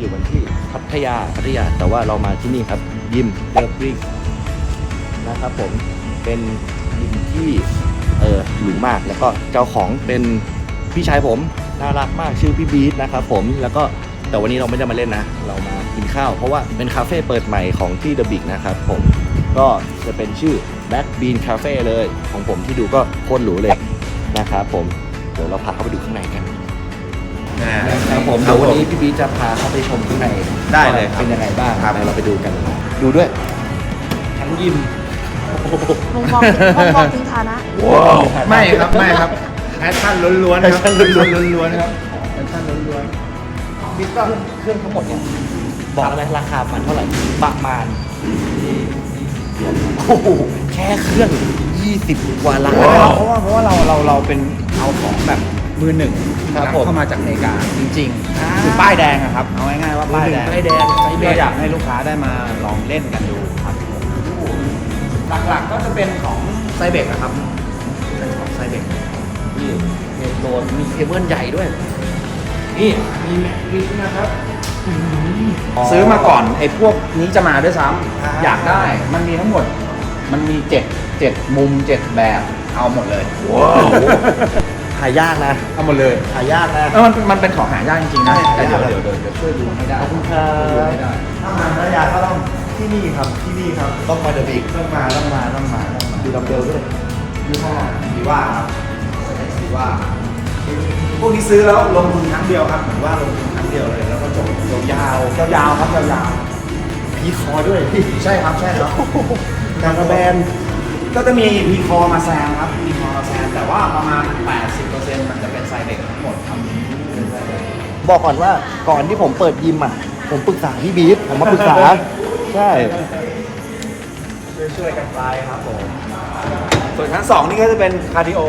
ที่พัทยาพัทยา แต่ว่าเรามาที่นี่ครับยิมเดอะบริกนะครับผมเป็นยิมที่เออหรูมากแล้วก็เจ้าของเป็นพี่ชายผมน่ารักมากชื่อพี่บีทนะครับผมแล้วก็แต่วันนี้เราไม่ได้มาเล่นนะ เรามากินข้าว เพราะว่าเป็นคาเฟ่เปิดใหม่ของที่เดอะบิกนะครับผมก็จะเป็นชื่อ Black Bean Cafe เลย ของผมที่ดูก็โคตรหรูเลยนะครับผม เดี๋ยวเราพาเข้าไปดูข้างในกัน ครับผมเดี๋ยววันนี้พี่บีจะพาเข้าไปชมข้างในได้เลยครับเป็นยังไงบ้างครับไหนเราไปดูกัน ดูด้วย ทั้งยิม มองมองมองมองถึงฐานะไม่ครับไม่ครับแพชชั่นล้วนๆครับแพชชั่นล้วนๆ ล้วนๆครับแพชชั่นล้วนบิ๊กก็เครื่องทั้งหมดเนี่ยบอกอะไรราคามันเท่าไหร่ประมาณโอ้โหแค่เครื่อง 20 กว่าล้านๆเพราะว่าเพราะว่าเราเราเราเป็นเอาของแบบ มือหนึ่งครับนำผมเข้ามาจากอเมริกา จริงอ่า ๆ คือป้ายแดงอะครับ เอาง่ายๆว่าป้ายแดงป้ายแดงไซส์เบก็สอยากให้ลูกค้าได้มาลองเล่นกันดูครับ หลักๆก็จะเป็นของไซเบกนะครับเป็นของไซเบกนี่เฮดโลนมีเคเบิลใหญ่ด้วย นี่มีแม็กวิกนะครับ ซื้อมาก่อนไอ้พวกนี้จะมาด้วยซ้ำอ่าอยากได้มันมีทั้งหมด มันมีเจ็ดเจ็ดมุมเจ็ดแบบเอาหมดเลยว้าว หายากนะเอาหมดเลยหายากนะเออมันมันเป็นของหายากจริงๆนะใช่แต่เดี๋ยวหายากเดี๋ยวเดี๋ยวเดี๋ยวช่วยดูให้ได้ขอบคุณครับช่วยดูให้ได้ถ้ามาพัทยาก็ต้องที่นี่ครับที่นี่ครับต้องมาเดอะบิกต้องมาต้องมาต้องมาต้องมาดูดัมเบลด้วยยี่ห้อดีว่าครับดีว่าพวกนี้ซื้อแล้วลงทุนครั้งเดียวครับเหมือนว่าลงทุนครั้งเดียวเลยแล้วก็จบยาวๆยาวๆครับยาวพีคอด้วยพี่ๆใช่ครับใช่ครับการแบน ก็จะมีพีคอมาแซงครับพีคอมาแซงแต่ว่าประมาณ 80%มันจะเป็นไซเด็กทั้งหมดครับบอกก่อนว่าก่อนที่ผมเปิดยิมอะ ผมปรึกษาพี่บีทผมมาปรึกษา ใช่ช่วยๆกันไปครับผมส่วนชั้นสองนี่ก็จะเป็นคาร์ดิโอ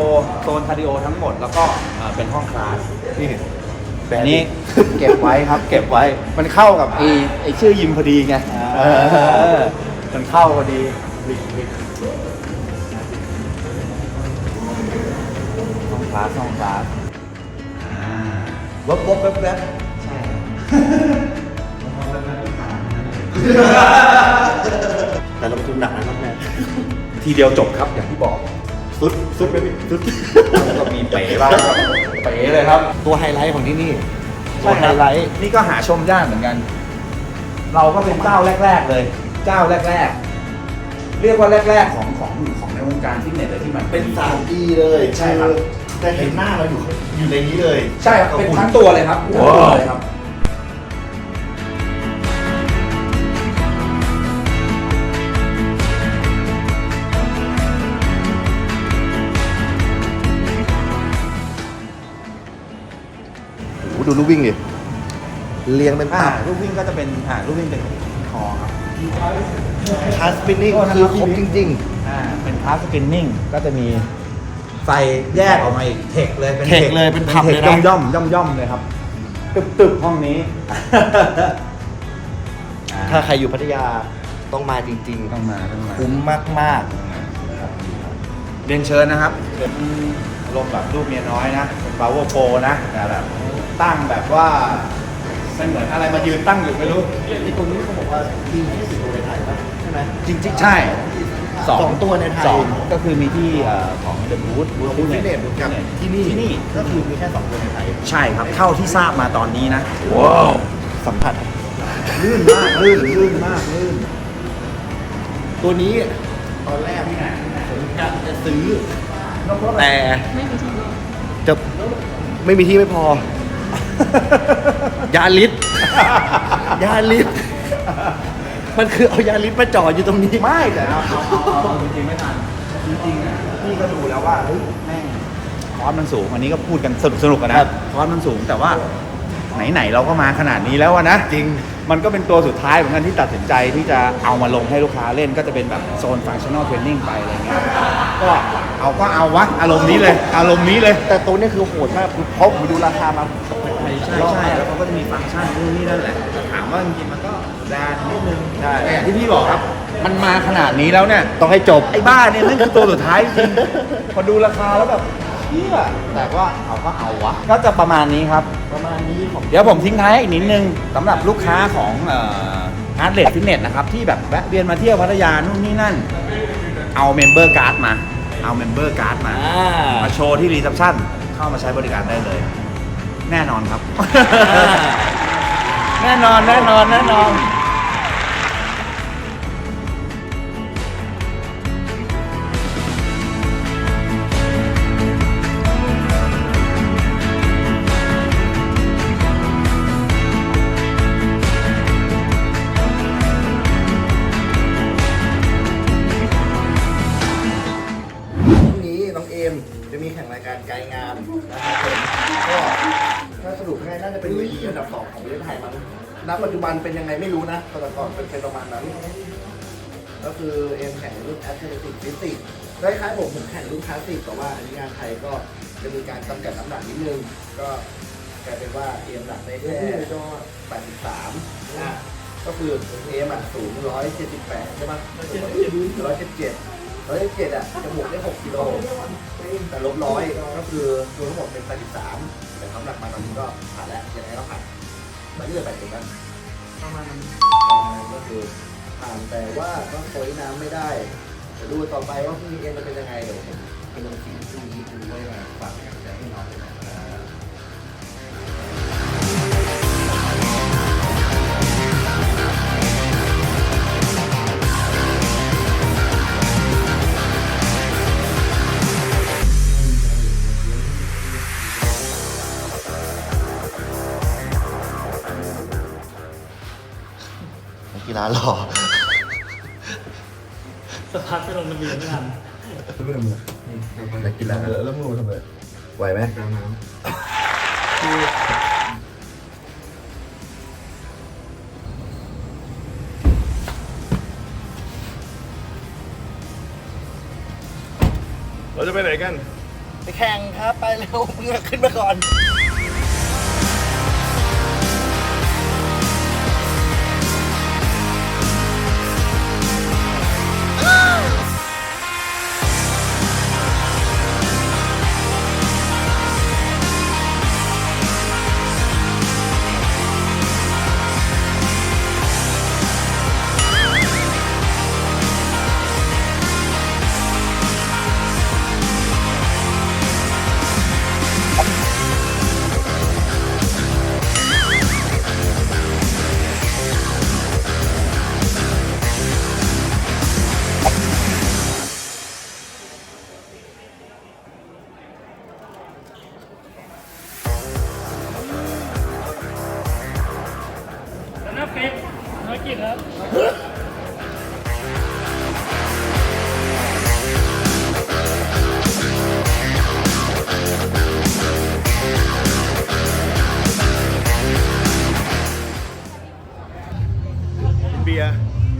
โซนคาร์ดิโอทั้งหมดแล้วก็เอ่อเป็นห้องคลาสนี่อันนี้เก็บไว้ครับ เก็บไว้มันเข้ากับไอ้ไอ้ชื่อยิมพอดีไงอ่าเออมันเข้าพอดีห้องคลาสห้องคลาสวบวบแวบแวบแต่เราทุนหนักนะครับแม่ทีเดียวจบครับอย่างที่บอกสุดสุดไปสุดก็มีเป๋บ้างครับเป๋เลยครับ ตัวไฮไลท์ของที่นี่ตัใช่วไฮครับไลท์นี่ก็หาชมยากเหมือนกัน เราก็เป็นเจ้าแรก ๆ เลย เจ้าแรก ๆ เรียกว่าแรก ๆ ของของของในวงการฟิตเนสเลยที่มันเป็น 3D เลย ใช่ครับ แต่เห็นหน้าเราอยู่อยู่ในนี้เลยใช่ครับ เป็นทั้งตัวเลยครับทั้งตัวเลยครับ โอ้โหดูลูกวิ่งดิเรียงเป็นอ่าตับลูกวิ่งก็จะเป็นอ่าลูกวิ่งเป็นคอครับคาสปินนิ่งคือครบจริง อ่าเป็นคลาสสปินนิ่งก็จะมี ไฟแยกออกมาอีกเทคเลยเป็นเทคเลยเป็นผับเลยนะ ย่อมย่อมย่อมย่อมๆเลยครับ ตึบตึบๆห้องนี้ๆถ้าใครอยู่พัทยาต้องมาจริงต้องมาต้องมา ๆ คุ้มมากเรียนเชิญนะครับเป็นอารมณ์แบบรูปเมียน้อยนะเป็น power pro นะแต่แบบตั้งแบบว่ามันเหมือนอะไรมายืนตั้งอยู่ไม่รู้ๆที่ตรงนี้เขาบอกว่าดีที่สุดในไทยปะใช่ไหม จริงๆใช่ สองตัวในไทย สองก็คือมีที่เอ่อของเดอะบูธบูธฟิตเนสกับที่นี่ที่นี่ก็คือมีแค่สองตัวในไทยใช่ครับเท่าที่ทราบมาตอนนี้นะสัมผัสลื่นมากลื่นลื่นมากลื่นตัวนี้ตอนแรกเนี่ยผมกะจะซื้อแต่ไม่มีที่นี่จะไม่มีที่ไม่พอ ยาลิสยาลิส มันคือเอายาลิสมาจอดอยู่ตรงนี้ ไม่แต่เอาเอาเอาเอาจริงๆไม่ทันจริงๆอะพี่ก็ดูแล้วว่าเฮ้ยแม่งคอร์สมันสูงอันนี้ก็พูดกันสนุกสนุกกันนะครับ คอร์สมันสูงแต่ว่าไหนๆเราก็มาขนาดนี้แล้วอะนะจริงมันก็เป็นตัวสุดท้ายเหมือนกันที่ตัดสินใจที่จะเอามาลงให้ลูกค้าเล่นก็จะเป็นแบบโซนฟังชั่นอลเทรนนิ่งไปอะไรเงี้ยก็เอาก็เอาวะอารมณ์นี้เลยอารมณ์นี้เลย แต่ตัวนี้คือโหดมากคือเพราะผมดูราคามาใช่ใช่แล้วเขาก็จะมีฟังก์ชันนู่นนี่นั่นแหละแต่ถามว่าจริงๆมันก็ แบรนด์นิดนึงใช่ แต่อย่างที่พี่บอกครับ มันมาขนาดนี้แล้วเนี่ย ต้องให้จบ ไอ้บ้าเนี่ยนั่นคือตัวสุดท้ายจริงพอดูราคาแล้วแบบชี่ยแต่ว่าเอาก็เอาวะ ก็จะประมาณนี้ครับ ประมาณนี้ของเดี๋ยวผมทิ้งท้ายอีกนิดนึงสำหรับลูกค้าของฮาร์ดเรดฟิตเนสนะครับที่แบบแวะเวียนมาเที่ยวพัทยานู่นนี่นั่น เอาเมมเบอร์การ์ดมา เอาเมมเบอร์การ์ดมา อ่า มาโชว์ที่รีเซพชันเข้ามาใช้บริการได้เลย แน่นอนครับ แน่นอนแน่นอนแน่นอน น่าจะเป็นเวทีอันดับสองของประเทศไทยมั้งณปัจจุบันเป็นยังไงไม่รู้นะแต่ก่อนเป็นเป็นประมาณนั้น ก็คือเอ็มแข่งรุ่นแอตเลติกฟิสิกคล้ายๆผมผมแข่งรุ่นคลาสสิกแต่ว่าอันนี้งานไทยก็จะมีการจำกัดน้ำหนักนิดนึง ก็กลายเป็นว่าเอ็มหนักได้แค่83อะก็คือเอ็มอะสูง178 ใช่ปะ177 ร้อยเจ็ดอะจะบวกได้หกกิโลแต่ลบร้อยก็คือรวมทั้งหมดเป็นสถิติสามแต่น้ำหนักมาตอนนี้ก็ผ่านแล้วยังไงก็ผ่านตอนนี้เหลือ80นั้นประมาณนั้นก็คือผ่านแต่ว่าก็โอยน้ำไม่ได้จะดูต่อไปว่าพรุ่งนี้เอ็นจะเป็นยังไงเดี๋ยวผมเป็นลงสีพรุ่งนี้ดูว่าฝากกันแต่ให้น้องด้วยนะ ครับนักกีฬาหล่อสักพักไปลงทะเบียนไม่ทันนักกีฬาแล้วมึงทำไมไหวไหมเราจะไปไหนกัน ไปแข่งครับ ไปเร็วมึงอะขึ้นมาก่อน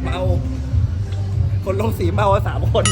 เมา คนลงสีเมาสามคน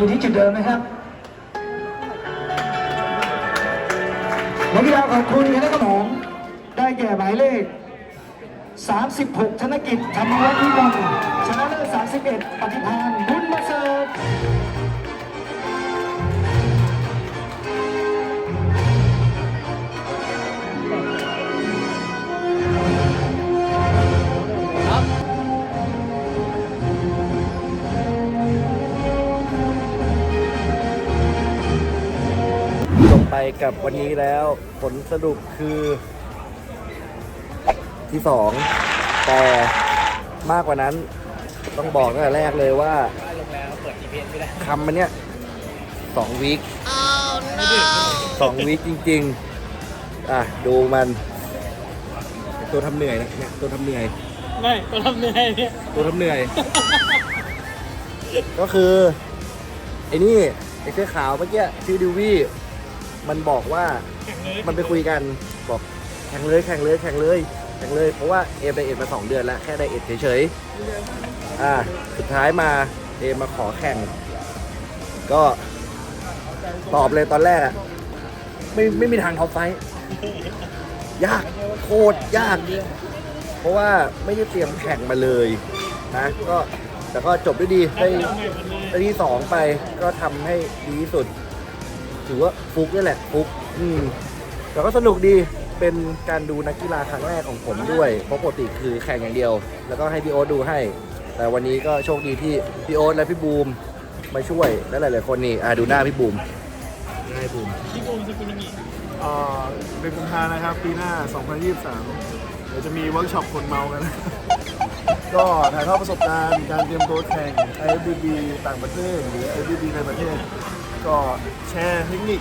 อยู่ที่จุดเดิมนะครับนักกีฬาขอบคุณคณะกรรมการได้แก่หมายเลข 36 ธนกิจธรรมวัฒน์วิมลชนะเลิศ31 ปฏิพาณ ไปกับวันนี้แล้ว ผลสรุปคือที่สองแต่มากกว่านั้นต้องบอกตั้งแต่แรกเลยว่าคำมันเนี้ยสองวีคสองวีคจริง ๆ อะ ดูมัน ตัวทำเหนื่อยนะเนี่ยตัวทำเหนื่อย ไม่ก็ทำเหนื่อยเนี่ยตัวทำเหนื่อย ก็คือ ไอ้นี่ ไอ้เสื้อขาวเมื่อกี้ชื่อดิวี่ มันบอกว่ามันไปคุยกันบอกแข่งเลยแข่งเลยแข่งเลยแข่งเลย เพราะว่าเอมไดเอทมาสองเดือนแล้วแค่ไดเอทเฉยๆอ่าสุดท้ายมาเอมมาขอแข่ง ก็ตอบเลยตอนแรกอะไม่ไม่มีทางท็อปไฟท์ยากโคตรยาก เพราะว่าไม่ได้เตรียมแข่งมาเลยนะก็แต่ก็จบด้วยดีได้ได้ที่สองไปก็ทำให้ดีที่สุด ถือว่าฟุกนี่แหละฟุกอืมแต่ก็สนุกดีเป็นการดูนักกีฬาครั้งแรกของผมด้วยเพราะปกติคือแข่งอย่างเดียว แล้วก็ให้พี่โอ๊ตดูให้ แต่วันนี้ก็โชคดีที่พี่โอ๊ตและพี่บูมมาช่วยและหลายๆคนนี่อะดูหน้าพี่บูมหน้าพี่บูมเอ่อเดือนกุมภานะครับ ปีหน้า 2023 เดี๋ยวจะมีเวิร์กช็อปคนเมากัน ก็ถ่ายทอดประสบการณ์การเตรียมตัวแข่ง IFBB ต่างประเทศหรือ IFBB ในประเทศ ก็แชร์เทคนิค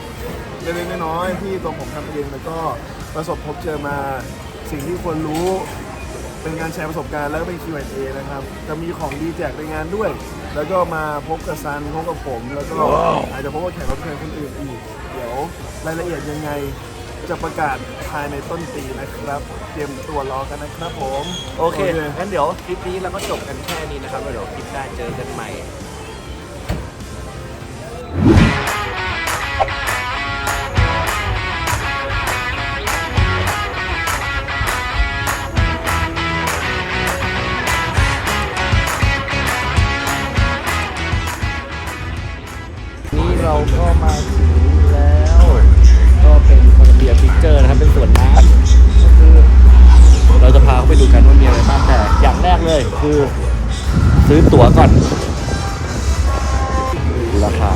เล็กๆน้อยๆที่ตัวผมทำเองแล้วก็ประสบพบเจอมาสิ่งที่ควรรู้เป็นการแชร์ประสบการณ์แล้วก็เป็น Q&A นะครับ จะมีของดีแจกในงานด้วย แล้วก็มาพบกับซันพบกับผม แล้วก็อาจจะพบกับแขกรับเชิญคนอื่นอีก เดี๋ยวรายละเอียดยังไงจะประกาศภายในต้นปีนะครับ เตรียมตัวรอกันนะครับผม โอเคงั้นเดี๋ยวคลิปนี้เราก็จบกันแค่นี้นะครับแล้วเดี๋ยวคลิปหน้าเจอกันใหม่ ซื้อตั๋วก่อน ราคา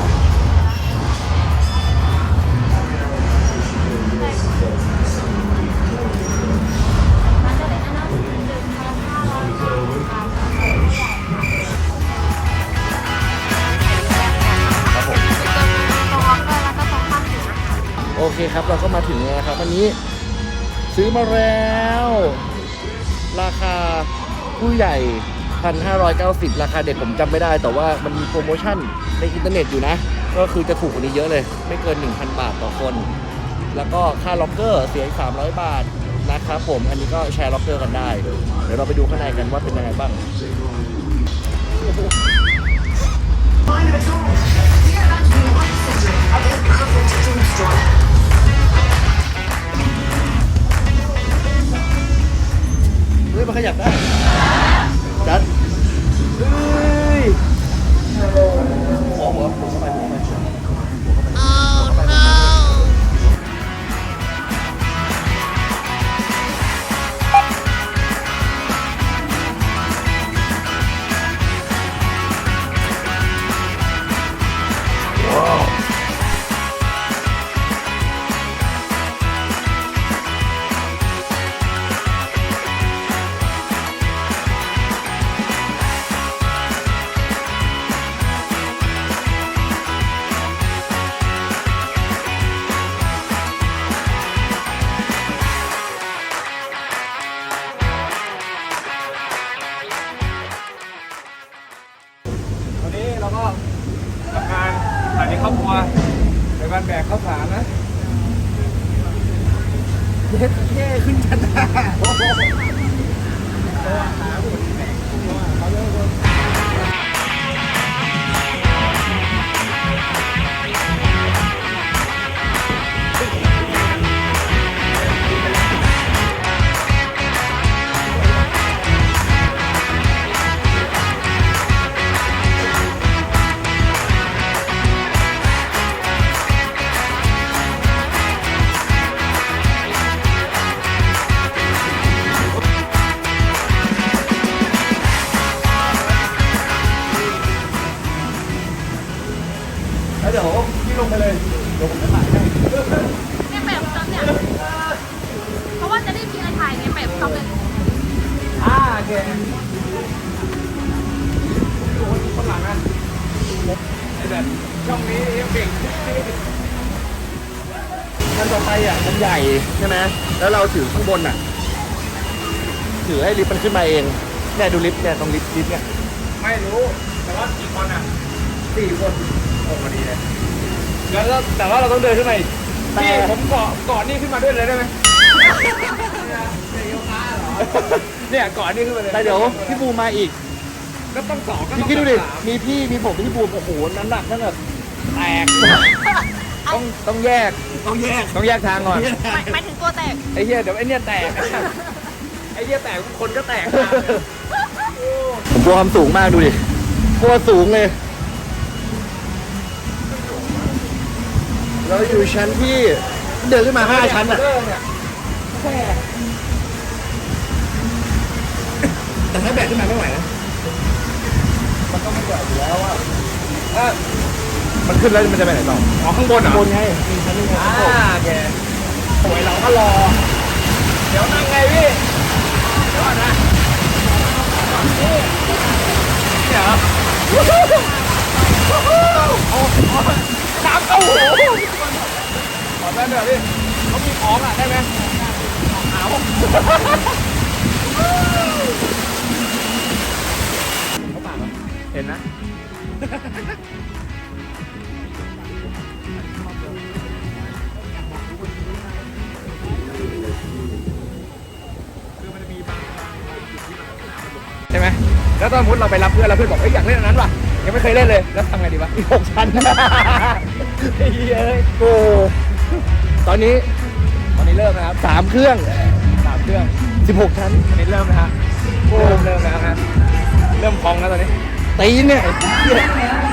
โอเคครับเราก็มาถึงแล้วครับวันนี้ ซื้อมาแล้ว ราคาผู้ใหญ่ 1,590 ราคาเด็กผมจำไม่ได้ แต่ว่ามันมีโปรโมชั่นในอินเทอร์เน็ตอยู่นะ ก็คือจะถูกกว่านี้เยอะเลย ไม่เกิน 1,000 บาทต่อคน แล้วก็ค่าล็อกเกอร์เสียอีก300 บาทนะครับผม อันนี้ก็แชร์ล็อกเกอร์กันได้ เดี๋ยวเราไปดูข้างในกันว่าเป็นยังไงบ้างเฮ้ยมันขยับได้ จัดเฮ้ยขอหัวผมเข้าไปผมเข้า นี้เราก็ทำงานถ่ายในครอบครัวในการแบกข้าวสารนะเย้ขึ้นจัน เดี๋ยวพี่ลงไปเลยเดี๋ยวผมจะถ่ายให้เนี่ยแบบตอนเนี่ยเพราะว่าจะได้มีอะไรถ่ายไงแบบตอนเป็นอ่าโอเคดูข้างหลังนะไอ้แบบช่องนี้เบ่งขั้นต่อไปอะมันใหญ่ใช่ไหมแล้วเราถือข้างบนอะ ถือให้ลิฟต์มันขึ้นมาเองเนี่ยดูลิฟต์เนี่ยตรงลิฟต์ลิฟต์เนี่ยไม่รู้แต่ว่ากี่คนอะสี่คน โอ้พอดีเลยแล้วก็แต่ว่าเราต้องเดินขึ้นมาอีกพี่ผมเกาะเกาะนี่ขึ้นมาด้วยเลยได้ไหม เนี่ยเกาะนี่ขึ้นมาเลยแต่เดี๋ยวพี่บูมมาอีกก็ต้องสองก็พี่ต้องคิดดูดิสามมีพี่มีผมพี่บูมโอ้โหน้ำหนักนั่นแบบแตกต้องต้องแยกต้องแยกต้องแยกทางก่อนหมายหมายถึงตัวแตก ไอ้เหี้ยเดี๋ยวไอ้เนี่ยแตกไอ้เหี้ยแตกคนก็แตกตามเลยผมกลัวความสูงมากดูดิกลัวสูงเลย เราอยู่ชั้นที่เดินขึ้นมาห้าชั้นอะเริ่มเนี่ยแต่ถ้าแบกขึ้นมาไม่ไหวนะ มันก็ไม่ไหวอยู่แล้วอะเออมันขึ้นแล้วมันจะไปไหนต่ออ๋อข้างบนเหรอบนไงมีชั้นหนึงอ่าโอเคโอ้ยเราก็รอ เดี๋ยวนั่งไงพี่เดี๋ยวก่อนนะนี่เนี่ยเหรอ โอ้โห น้ำเข้าหูขอแม่เดี๋ยวพี่เขามีของอะได้ไหมเอาเขาปากเหรอเห็นนะใช่ไหมแล้วตอนสมมุติเราไปรับเพื่อนแล้วเพื่อนบอกเอ้ยอยากเล่นอันนั้นว่ะ ยังไม่เคยเล่นเลย แล้วทำไงดีวะมีหกชั้นไอ้เหี้ยเอ้ยโอ้ตอนนี้ตอนนี้เริ่มนะครับสามเครื่องสามเครื่องสิบหกชั้นตอนนี้เริ่มนะฮะเริ่มเริ่มแล้วฮะเริ่มพองแล้วตอนนี้ตีนเนี่ยเหี้ย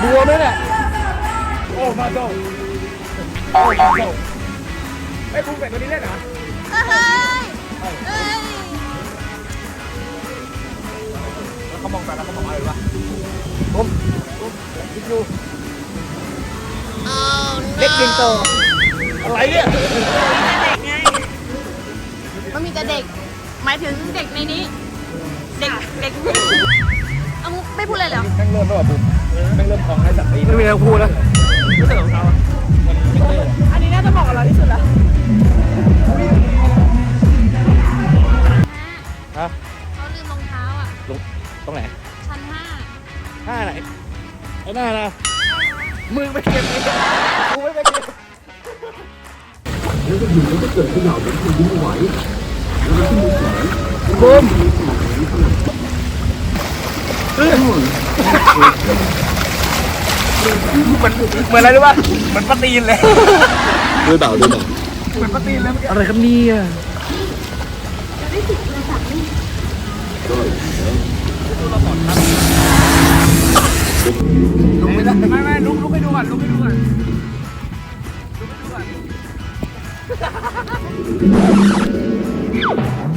บวมเลยเนี่ยโอ้มาโจโอ้มาโจไอ้ยภูเป็ดตัวนี้เล่นเหรอเฮ้ยเฮ้ย แล้วเขามองไปแล้วเขาบอกอะไรวะ ผมผมคิดดูเด็กกินโตอะไรเนี่ยเด็กไงมันมีแต่เด็ก หมายถึงเด็กในนี้ เด็กเด็กเอาไม่พูดเลยเหรอแม่งเริ่มแล้วอะปุ๊บแม่งเริ่มพองให้สัตว์ตีไม่มีอะไรพูดแล้วรู้สึกของเขาอะอันนี้น่าจะเหมาะกับเราที่สุดแล้วฮะ ไอ้หน้านะ มึงไปเก็บเองกูไม่ไปเก็บบูมเหมือนเหมือนอะไรรู้ป่ะเหมือนปลาตีนเลยด้วยเบาด้วยเบาเหมือนปลาตีนเลยเมื่อกี้อะไรครับเนี่ย ลุกไม่ได้ไม่ไม่ลุกลุกให้ดูก่อนลุกให้ดูก่อนลุกให้ดูก่อน